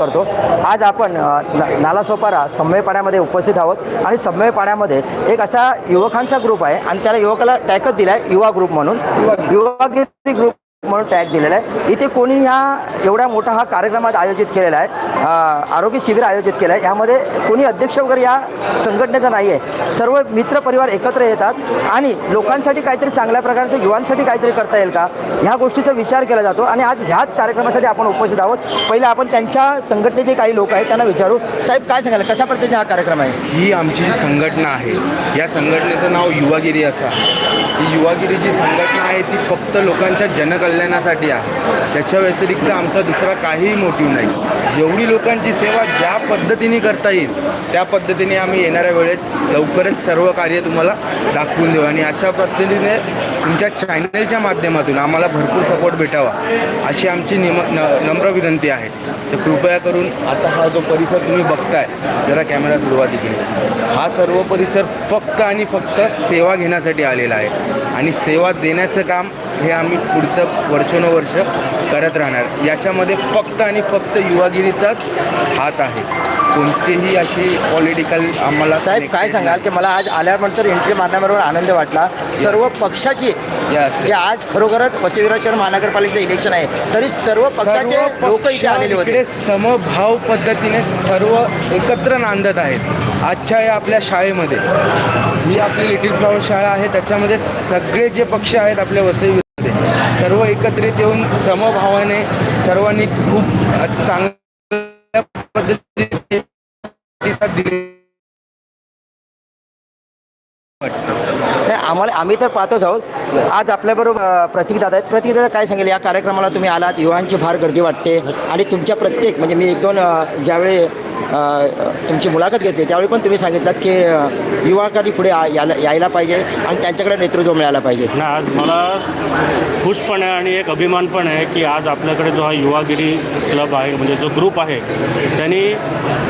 करतो. आज आपण नालासोपारा समय पाण्यामध्ये उपस्थित आहोत आणि संमेपाड्यामध्ये एक असा युवकांचा ग्रुप आहे आणि त्याला युवकाला टॅकच दिला आहे युवा ग्रुप म्हणून. युवागिरी ग्रुप म्हणून टॅग दिलेला आहे. इथे कोणी ह्या एवढा मोठा हा कार्यक्रमात आयोजित केलेला आहे आरोग्य शिबिर आयोजित केलं आहे यामध्ये कोणी अध्यक्ष वगैरे या संघटनेचा नाही आहे सर्व मित्र परिवार एकत्र येतात आणि लोकांसाठी काहीतरी चांगल्या प्रकारचं युवांसाठी काहीतरी करता येईल का? ह्या गोष्टीचा विचार केला जातो आणि आज ह्याच कार्यक्रमासाठी आपण उपस्थित आहोत. पहिले आपण त्यांच्या संघटनेचे काही लोक आहेत त्यांना विचारू. साहेब काय सांगाल? कशा पद्धतीने हा कार्यक्रम आहे? ही आमची जी संघटना आहे या संघटनेचं नाव युवागिरी असं आहे. ही युवागिरी जी संघटना आहे ती फक्त लोकांच्या कल्याणासाठी आहे. त्याच्या व्यतिरिक्त आमचा दुसरा काहीही मोटिव्ह नाही. जेवढी लोकांची सेवा ज्या पद्धतीने करता येईल त्या पद्धतीने आम्ही येणाऱ्या वेळेत लवकरच सर्व कार्य तुम्हाला दाखवून देऊ. आणि अशा पद्धतीने तुमच्या चॅनलच्या माध्यमातून आम्हाला भरपूर सपोर्ट भेटावा अशी आमची निम न नम्र विनंती आहे. तर कृपया करून आता हा जो परिसर तुम्ही बघताय जरा कॅमेरा सुरुवात तिकडे. हा सर्व परिसर फक्त आणि फक्त सेवा घेण्यासाठी आलेला आहे. आणि सेवा देण्याचं काम हे आम्ही पुढचं वर्षानुवर्ष करत राहणार. याच्यामध्ये फक्त आणि फक्त युवागिरीचाच हात आहे. कोणतीही अशी पॉलिटिकल आम्हाला साहेब काय सांगाल की मला आज आल्यानंतर एंट्री मारण्याबरोबर आनंद वाटला. सर्व पक्षाची. जे आज खरोखरच वसविराज महानगरपालिकेचं इलेक्शन आहे तरी सर्व पक्षाचे लोक इथे आलेले होते. समभाव पद्धतीने सर्व एकत्र नांदत आहेत आजच्या या आपल्या शाळेमध्ये. ही आपली लिटिल फ्लॉवर शाळा आहे त्याच्यामध्ये सगळे जे पक्ष आहेत आपल्या वसईमध्ये सर्व एकत्रित येऊन समभावाने सर्वांनी खूप चांगल्या पद्धतीने प्रतिसाद दिले. नाही आम्हाला आम्ही तर पाहतोच आहोत. आज आपल्याबरोबर अ, प्रतीकदादा आहेत. प्रतीकदादा काय सांगेल? या कार्यक्रमाला तुम्ही आलात. युवांची फार गर्दी वाटते. आणि तुमच्या प्रत्येक म्हणजे मी एक दोन ज्यावेळी तुमची मुलाखत घेतली त्यावेळी पण तुम्ही सांगितलं की युवाकारी पुढे यायला यायला पाहिजे आणि त्यांच्याकडे नेतृत्व मिळायला पाहिजे. ना आज मला खुश पण आहे आणि एक अभिमान पण आहे की आज आपल्याकडे जो हा युवागिरी क्लब आहे म्हणजे जो ग्रुप आहे त्यांनी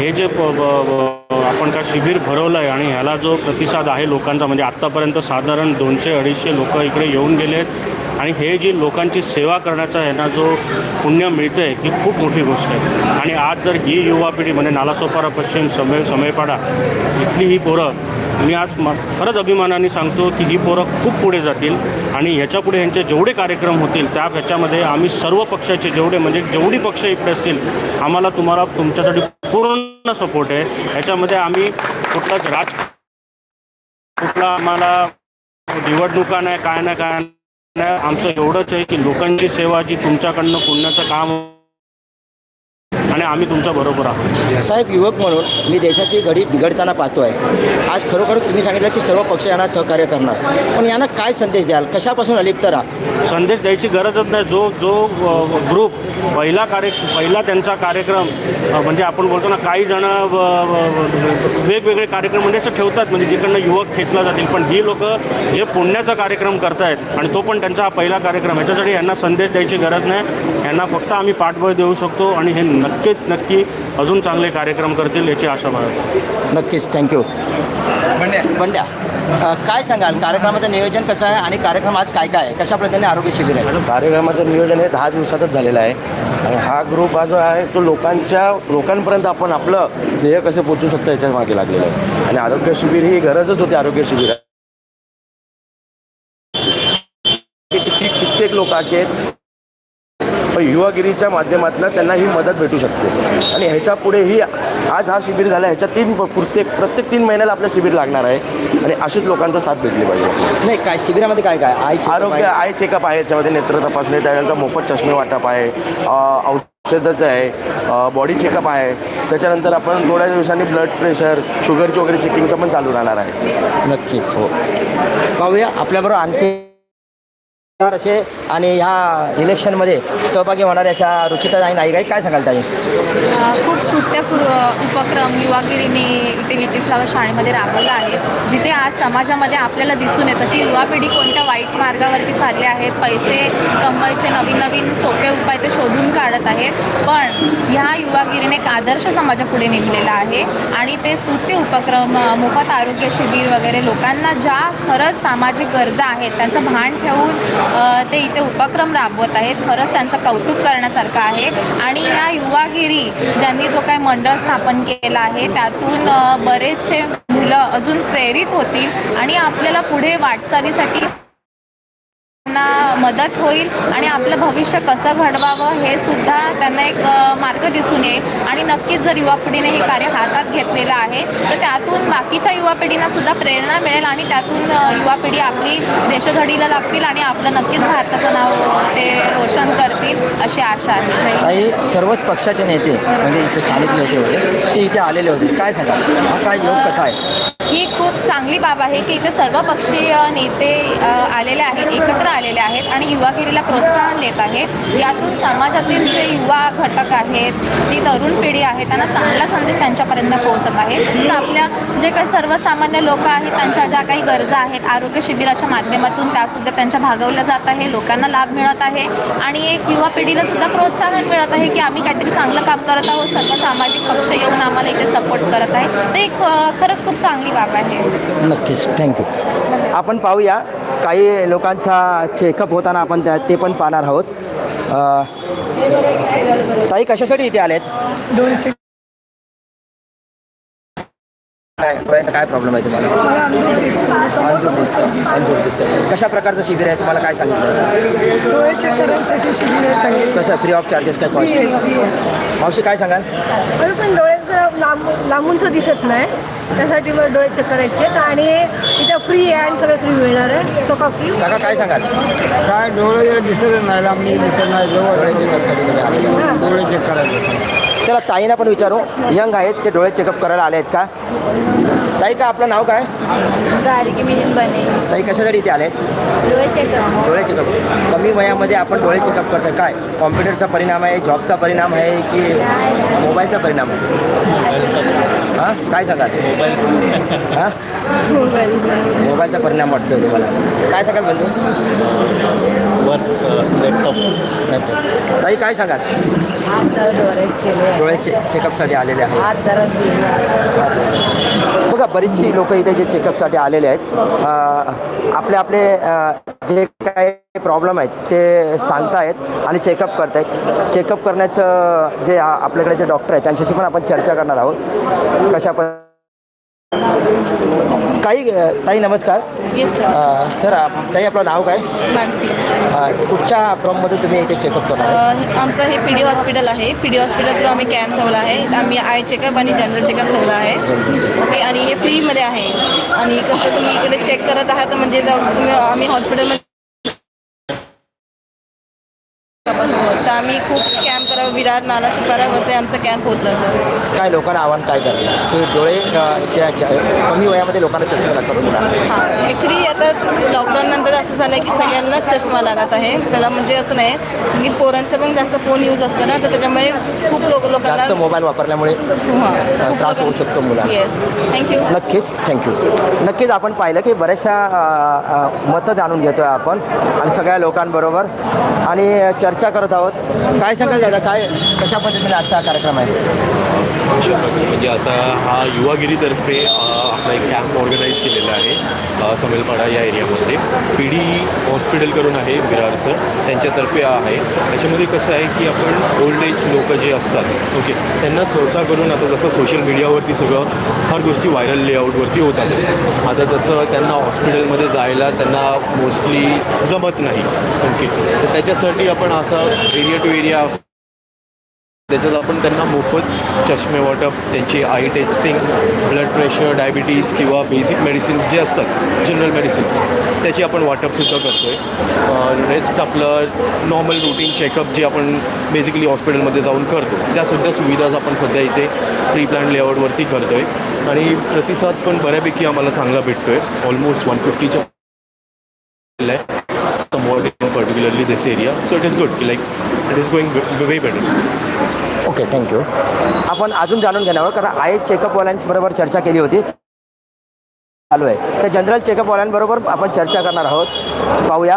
हे जे प- ब- आपण का शिबिर भरवलं आहे आणि ह्याला जो प्रतिसाद आहे लोकांचा म्हणजे आत्तापर्यंत साधारण दोनशे अडीचशे लोक इकडे येऊन गेले आहेत आणि हे जी लोकांची सेवा करण्याचा ह्यांना जो पुण्य मिळतं आहे ही खूप मोठी गोष्ट आहे. आणि आज जर ही युवा पिढी म्हणजे नालासोपारा पश्चिम समय समयपाडा इथली ही पोरं मी आज म खरंच अभिमानाने सांगतो की ही पोरं खूप पुढे जातील आणि ह्याच्यापुढे यांचे जेवढे कार्यक्रम होतील त्या ह्याच्यामध्ये आम्ही सर्व पक्षाचे जेवढे म्हणजे जेवढी पक्ष इकडे असतील आम्हाला तुम्हाला तुमच्यासाठी पूर्ण सपोर्ट आहे. ह्याच्यामध्ये आम्ही कुठलाच राज कुठला आम्हाला निवडणुका नाही काय नाही काय नाही. आमचं एवढंच आहे की लोकांची सेवा जी तुमच्याकडनं पुण्याचं काम आणि आम्ही तुमच्या बरोबर आहोत. साहेब युवक म्हणून मी देशाची घडी बिघडताना पाहतो आहे आज खरोखर तुम्ही सांगितलं की सर्व पक्ष यांना सहकार्य करणार. पण यांना काय संदेश द्याल? कशापासून अलिप्त राहा? संदेश द्यायची गरजच नाही. जो जो ग्रुप पहिला कार्य पहिला त्यांचा कार्यक्रम म्हणजे आपण बोलतो ना काही जण वेगवेगळे कार्यक्रम म्हणजे असं ठेवतात म्हणजे जिकडनं युवक खेचला जातील. पण ही लोक जे पुण्याचा कार्यक्रम करतायत आणि तो पण त्यांचा हा पहिला कार्यक्रम ह्याच्यासाठी यांना संदेश द्यायची गरज नाही. यांना फक्त आम्ही पाठबळ देऊ शकतो आणि हे नक्कीच नक्की. अजून चांगले कार्यक्रम करतील याची आशा बाळगतो. नक्कीच थँक्यू बंड्या. अ, काय सांगाल? कार्यक्रमाचं नियोजन कसं आहे आणि कार्यक्रम आज काय काय आहे? कशा पद्धतीने आरोग्य शिबिर आहे? कार्यक्रमाचं नियोजन हे दहा दिवसातच झालेलं आहे. आणि हा ग्रुप हा जो आहे तो लोकांच्या लोकांपर्यंत आपण आपलं ध्येय कसं पोचू शकतो याच्या मागे लागलेलं आहे. आणि आरोग्य शिबिर ही गरजच होती आरोग्य शिबिर कित्येक लोक असे आहेत पण युवागिरीच्या माध्यमातून त्यांना ही मदत भेटू शकते. आणि ह्याच्या पुढेही आज हा शिबिर झाला ह्याच्या तीन प्रत्येक प्रत्येक तीन महिन्याला आपलं शिबिर लागणार आहे. आणि अशीच लोकांचा साथ भेटली पाहिजे. नाही काय शिबिरामध्ये काय काय? आई आरोग्य आय चेकअप आहे याच्यामध्ये नेत्र तपासणी त्यानंतर मोफत चष्मे वाटप आहे औषधाचं आहे बॉडी चेकअप आहे. त्याच्यानंतर आपण थोड्या दिवसांनी ब्लड प्रेशर शुगरची वगैरे चेकिंगचं पण चालू राहणार आहे. नक्कीच हो. पाहूया. आपल्याबरोबर आणखी असे आणि ह्या इलेक्शनमध्ये सहभागी होणाऱ्या अशा रुचिता ताई नाही काही काय सांगाल ताई खूप स्तुत्यपूर्व उपक्रम युवागिरीने इथे फ्लावर शाळेमध्ये राबवला आहे. जिथे आज समाजामध्ये आपल्याला दिसून येतं की युवा पिढी कोणत्या वाईट मार्गावरती चालली आहेत पैसे कमवायचे नवीन नवीन सोपे उपाय ते शोधून काढत आहेत पण ह्या युवागिरीने एक आदर्श समाजापुढे नेमलेला आहे आणि ते स्तुत्य उपक्रम मोफत आरोग्य शिबिर वगैरे लोकांना ज्या खरंच सामाजिक गरजा आहेत त्यांचं भान ठेवून ते इथे उपक्रम राबवत आहेत. खरंच त्यांचं कौतुक करण्यासारखं आहे. आणि या युवागिरी ज्यांनी जो काही मंडळ स्थापन केला आहे त्यातून बरेचसे मुलं अजून प्रेरित होतील आणि आपल्याला पुढे वाटचालीसाठी त्यांना मदत होईल आणि आपलं भविष्य कसं घडवावं हे सुद्धा त्यांना एक मार्ग दिसून येईल. आणि नक्कीच जर युवा पिढीने हे कार्य हातात घेतलेलं आहे तर त्यातून बाकीच्या युवा पिढींना सुद्धा प्रेरणा मिळेल आणि त्यातून युवा पिढी आपली देशधडीला लागतील आणि आपलं नक्कीच भारताचं नाव ते रोशन करतील अशी आशा आहे. काही सर्वच पक्षाचे नेते म्हणजे इथे स्थानिक नेते होते ते इथे आलेले होते. काय सांगा हा काय योग कसा आहे? ही खूप चांगली बाब आहे की इथे सर्व पक्षीय नेते आलेले आहेत एकत्र आलेले आहेत आणि युवागिरीला प्रोत्साहन देत आहेत. यातून समाजातील जे युवा घटक आहेत ती तरुण पिढी आहे त्यांना चांगला संदेश त्यांच्यापर्यंत पोहोचत आहे. तसंच आपल्या जे काही सर्वसामान्य लोक आहेत त्यांच्या ज्या काही गरजा आहेत आरोग्य शिबिराच्या माध्यमातून त्यासुद्धा त्यांच्या भागवल्या जात आहे लोकांना लाभ मिळत आहे आणि एक युवा पिढीला सुद्धा प्रोत्साहन मिळत आहे की आम्ही काहीतरी चांगलं काम करत आहोत सर्व सामाजिक पक्ष येऊन आम्हाला इथे सपोर्ट करत आहे ते एक खरंच खूप चांगली बाब आहे नक्कीच थँक्यू आपण पाहूया काही लोकांचा चेकअप होताना आपण त्या ते पण पाहणार आहोत. ताई कशासाठी इथे आलेत? काय प्रॉब्लेम आहे तुम्हाला? कशा प्रकारचं शिबिर आहे? तुम्हाला काय सांगितलं? कसं फ्री ऑफ चार्जेस काय कॉस्ट मावशी काय सांगाल? बरं पण डोळे जरा लांब लांबूनचं दिसत नाही. त्यासाठी मला डोळे चेक करायचे. आहेत आणि इथं फ्री आहे आणि सगळं फ्री मिळणार आहे. चोका फ्री काका काय सांगाल? काय डोळे दिसत नाही लांबणी दिसत नाही जवळ. डोळे आले डोळे चेक करायचे. चला ताईना पण विचारू. यंग आहेत ते डोळे चेकअप करायला आले आहेत का? ताई का आपलं नाव काय? बने. ताई कशासाठी इथे आले? डोळे चेकअप डोळे चेकअप कमी वयामध्ये आपण डोळे चेकअप करताय. काय? कॉम्प्युटरचा परिणाम आहे जॉबचा परिणाम आहे की मोबाईलचा परिणाम आहे? हां? काय सांगाल? हां? मोबाईलचा परिणाम वाटतोय तुम्हाला. काय सांगाल बंधू? लॅपटॉप ताई काय सांगाल? डोळे चे चेकअपसाठी आलेले आहेत. बघा बरीचशी लोक इथे जे चेकअपसाठी आलेले आहेत. आपले आपले जे काही प्रॉब्लेम आहेत ते सांगतायत आणि चेकअप करतायत. चेकअप करण्याचं जे आपल्याकडे जे डॉक्टर आहेत त्यांच्याशी पण आपण चर्चा करणार आहोत. कशा पण काही ताई नमस्कार. येस सर अ, सर आप- ताई आपलं नाव काय? मानसी. अ, कुठच्या प्रॉममध्ये तुम्ही इथे चेकअप करणार आहे? आमचं हे पी डी हॉस्पिटल आहे. पी डी हॉस्पिटल थ्रू आम्ही कॅम्प ठेवला आहे. आम्ही आय चेकअप आणि जनरल चेकअप ठेवला आहे. ओके आणि हे फ्रीमध्ये आहे. आणि कसं तुम्ही इकडे चेक करत आहात म्हणजे जर तुम्ही आम्ही हॉस्पिटलमध्ये तर आम्ही खूप कॅम्प करावं विरार नाना सुकारा वसे आमचा कॅम्प होत राहतो. काय लोकांना आव्हान काय करतात की डोळे अ, ज्या ज्या- कमी वयामध्ये लोकांना चष्मे लागतात मुलांना हां ॲक्च्युली आता लॉकडाऊन नंतर असं झालं आहे की सगळ्यांना चष्मा लागत आहे. त्याला म्हणजे असं नाही की पोरांचं पण जास्त फोन यूज असतं ना तर त्याच्यामुळे खूप लोक लोकांना जास्त मोबाईल वापरल्यामुळे अ, त्रास होऊ शकतो मुलांना. येस थँक्यू नक्कीच थँक्यू नक्कीच आपण पाहिलं की बऱ्याचशा अ, अ, मतं जाणून घेतो आहे आपण आणि सगळ्या लोकांबरोबर. आणि चर्चा करत आहोत काय सांगाल दादा काय कशा पद्धतीने आजचा कार्यक्रम आहे? म्हणजे आता हा युवागिरीतर्फे आपला एक कॅम्प ऑर्गनाईज केलेला आहे समेलपाडा या एरियामध्ये पी डी हॉस्पिटल करून आहे विरारचं. त्यांच्यातर्फे आहे. त्याच्यामध्ये कसं आहे की आपण ओल्ड एज लोक जे असतात ओके त्यांना सहसा करून आता जसं सोशल मीडियावरती सगळं फार गोष्टी व्हायरल लेआउटवरती होतात. आता जसं त्यांना हॉस्पिटलमध्ये जायला त्यांना मोस्टली जमत नाही ओके तर त्याच्यासाठी आपण असा एरिया टू एरिया त्याच्यात आपण त्यांना मोफत चष्मे वाटप त्यांची eye testing blood pressure diabetes किंवा बेसिक मेडिसिन्स जे असतात जनरल मेडिसिन्स त्याची आपण वाटपसुद्धा करतो आहे रेस्ट आपलं नॉर्मल रुटीन चेकअप जे आपण बेसिकली हॉस्पिटलमध्ये जाऊन करतो त्यासुद्धा सुविधाच आपण सध्या इथे प्री प्लॅन लेआउटवरती करतो आहे आणि प्रतिसाद पण बऱ्यापैकी आम्हाला चांगला भेटतो आहे ऑलमोस्ट वन फिफ्टीच्या आहे. Particularly this area so it is good like it is going way better okay thank you आपण अजून जाणून घेणार आहोत कारण आय चेकअपवाल्यांबरोबर चर्चा केली होती चालू आहे. तर जनरल चेकअपवाल्यांबरोबर आपण चर्चा करणार आहोत. पाहूया.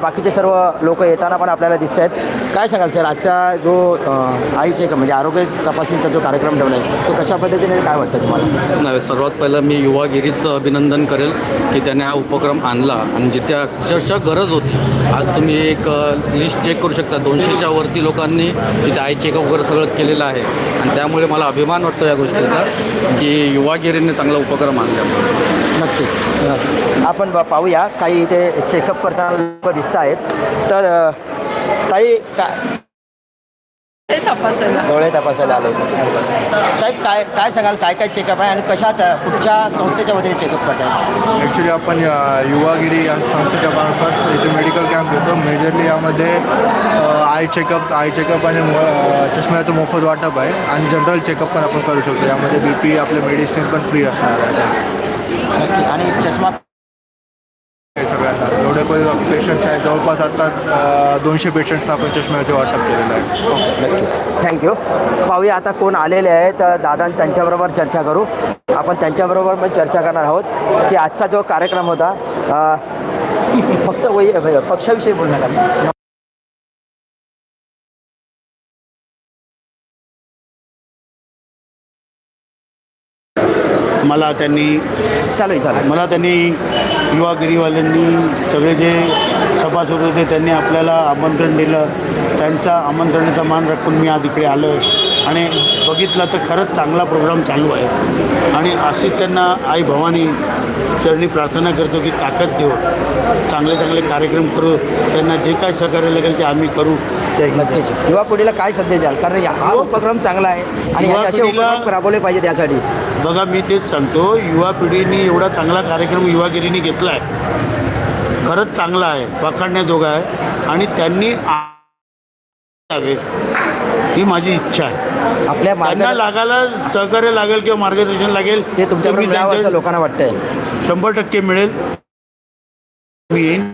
बाकीचे सर्व लोक येताना पण आपल्याला दिसत आहेत. काय सांगाल सर? आजचा जो आई चेकअप म्हणजे आरोग्य तपासणीचा जो कार्यक्रम ठेवला आहे तो कशा पद्धतीने काय वाटतं तुम्हाला? नाही सर्वात पहिलं मी युवागिरीचं अभिनंदन करेल की त्याने हा उपक्रम आणला आणि जिथे अक्षरशः गरज होती आज तुम्ही एक लिस्ट चेक करू शकता. दोनशेच्या वरती लोकांनी तिथे आई चेकअप वगैरे सगळं केलेलं आहे. आणि त्यामुळे मला अभिमान वाटतो या गोष्टीचा की युवागिरीने चांगला उपक्रम आणल्यामुळे नक्कीच. आपण ब- पाहूया. काही इथे चेकअप करताना लोक दिसत आहेत. तर ताई काय डोळे तपासायला. आले. साहेब काय काय सांगाल? काय काय चेकअप आहे आणि कशात अ, कुठच्या संस्थेच्या वतीने चेकअप करताय? ॲक्च्युली आपण युवागिरी या संस्थेच्या मार्फत इथे मेडिकल कॅम्प घेतो. मेजरली यामध्ये आय चेकअप आय चेकअप आणि चष्म्याचं मोफत वाटप आहे. आणि जनरल चेकअप पण आपण करू शकतो. यामध्ये बी पी आपले मेडिसिन पण फ्री असणार आहे. नक्की. आणि चष्मा हे सगळ्यांना जेवढे पण पेशंट्स आहेत जवळपास आता दोनशे पेशंट्सना आपण चष्म्याचे वाटप केलेलं आहे. नक्की. थँक्यू पाहूया आता कोण आलेले आहेत. तर दादा त्यांच्याबरोबर चर्चा करू. आपण त्यांच्याबरोबर पण चर्चा करणार आहोत की आजचा जो कार्यक्रम होता फक्त वै पक्षाविषयी बोलण्यात आलं मला त्यांनी चालू आहे चालू आहे. मला त्यांनी युवागिरीवाल्यांनी सगळे जे सभासद होते त्यांनी आपल्याला आमंत्रण दिलं त्यांच्या आमंत्रणाचा मान राखून मी आज इकडे आलो आहे आणि बघितलं तर खरंच चांगला प्रोग्राम चालू आहे. आणि अशीच त्यांना आई भवानी चरणी प्रार्थना करतो की ताकद देऊ. चांगले चांगले कार्यक्रम करू. त्यांना जे काय सहकार्य लागेल ते आम्ही करू. नक्कीच. युवा पिढीला काय सध्या द्याल? कारण या- हा उपक्रम चांगला आहे आणि हे असे उपक्रम राबवले पाहिजे त्यासाठी बघा मी तेच सांगतो. युवा पिढीने एवढा चांगला कार्यक्रम युवागिरीने घेतला आहे. खरंच चांगला आहे. वाखाणण्याजोगा आहे. आणि त्यांनी ही माझी इच्छा आहे. आपल्या त्यांना मार्ग लागायला सहकार्य लागेल किंवा मार्गदर्शन लागेल ते तुमच्याकडे मी मिळावं असं त्यांच्या- लोकांना वाटतंय. शंभर टक्के मिळेल. मी येईन.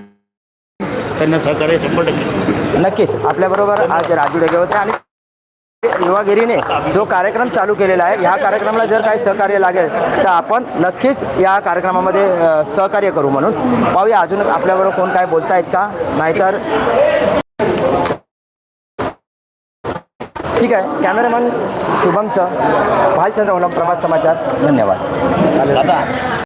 त्यांना सहकार्य शंभर टक्के. नक्कीच. आपल्याबरोबर आज राजू डेगे होते आणि युवागिरीने जो कार्यक्रम चालू केलेला आहे ह्या कार्यक्रमाला जर काही सहकार्य लागेल तर आपण नक्कीच या कार्यक्रमामध्ये अ, सहकार्य करू म्हणून. पाहूया अजून आपल्याबरोबर कोण काय बोलतायत का? नाहीतर ठीक आहे. Cameraman Shubham sir Bhalchandra Olam Prabhat Samachar. धन्यवाद. दादा